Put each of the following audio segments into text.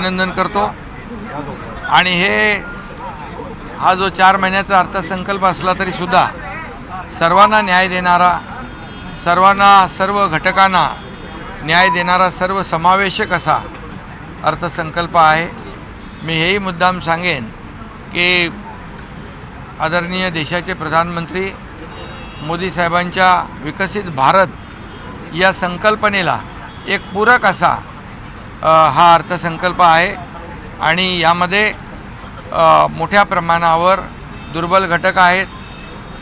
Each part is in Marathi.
अभिनंदन करतो. आणि हे हा जो चार महिन्याचा अर्थसंकल्प असला तरी सुद्धा सर्वांना न्याय देणारा सर्वांना सर्व घटकांना न्याय देणारा सर्व समावेशक असा अर्थसंकल्प आहे. मी हेही मुद्दाम सांगेन की आदरणीय देशाचे प्रधानमंत्री मोदी साहेबांच्या विकसित भारत या संकल्पनेला एक पूरक असा हा अर्थसंकल्प आहे. आणि यामध्ये मोठ्या प्रमाणावर दुर्बल घटक आहेत.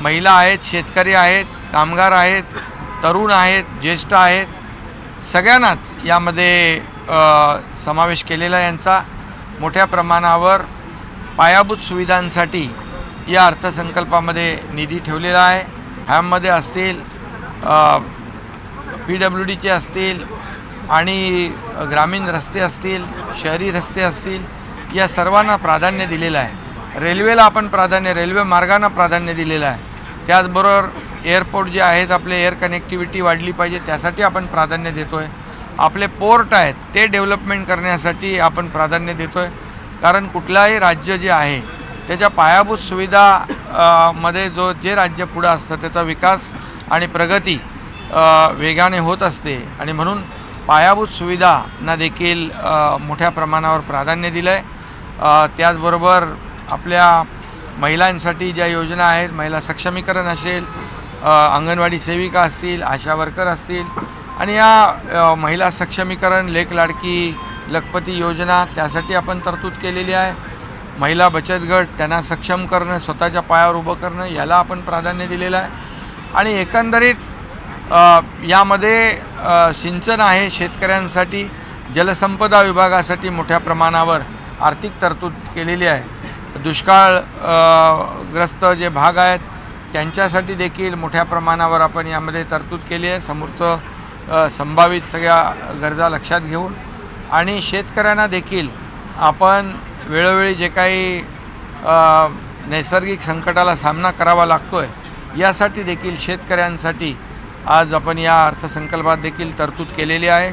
महिला आहेत शेतकरी आहेत कामगार आहेत तरुण आहेत ज्येष्ठ आहेत. सगळ्यांनाच यामध्ये समावेश केलेला आहे यांचा. मोठ्या प्रमाणावर पायाभूत सुविधांसाठी या अर्थसंकल्पामध्ये निधी ठेवलेला आहे. ह्यामध्ये असतील पी डब्ल्यू डीचे असतील आणि ग्रामीण रस्ते असतील शहरी रस्ते असतील या सर्वांना प्राधान्य दिलेलं आहे. रेल्वेला आपण प्राधान्य रेल्वे मार्गांना प्राधान्य दिलेलं आहे. त्याचबरोबर एअरपोर्ट जे आहेत आपले एअर कनेक्टिव्हिटी वाढली पाहिजे त्यासाठी आपण प्राधान्य देतो आहे आपले पोर्ट आहेत ते डेव्हलपमेंट करण्यासाठी आपण प्राधान्य देतो आहे कारण कुठलाही राज्य जे आहे त्याच्या पायाभूत सुविधा मध्ये जो जे राज्य पुढं असतं त्याचा विकास आणि प्रगती वेगाने होत असते. आणि म्हणून पायाभूत सुविधांना देखील मोठ्या प्रमाणावर प्राधान्य दिलं आहे त्याचबरोबर आपल्या महिलांसाठी ज्या योजना आहेत महिला सक्षमीकरण असेल अंगणवाडी सेविका असतील आशा वर्कर असतील आणि या महिला सक्षमीकरण लेख लाडकी लखपती योजना त्यासाठी आपण तरतूद केलेली आहे. महिला बचत गट त्यांना सक्षम करणं स्वतःच्या पायावर उभं करणं याला आपण प्राधान्य दिलेलं आहे. आणि एकंदरीत यामध्ये सिंचन आहे शेतकऱ्यांसाठी जलसंपदा विभागासाठी मोठ्या प्रमाणावर आर्थिक तरतूद केलेली आहे. दुष्काळ ग्रस्त जे भाग आहेत त्यांच्यासाठी देखील मोठ्या प्रमाणावर आपण यामध्ये तरतूद केली आहे. समोरचं संभावित सगळ्या गरजा लक्षात घेऊन. आणि शेतकऱ्यांना देखील आपण वेळोवेळी जे काही नैसर्गिक संकटाला सामना करावा लागतो आहे यासाठी देखील शेतकऱ्यांसाठी आज आपण या अर्थसंकल्पात देखील तरतूद केलेली आहे.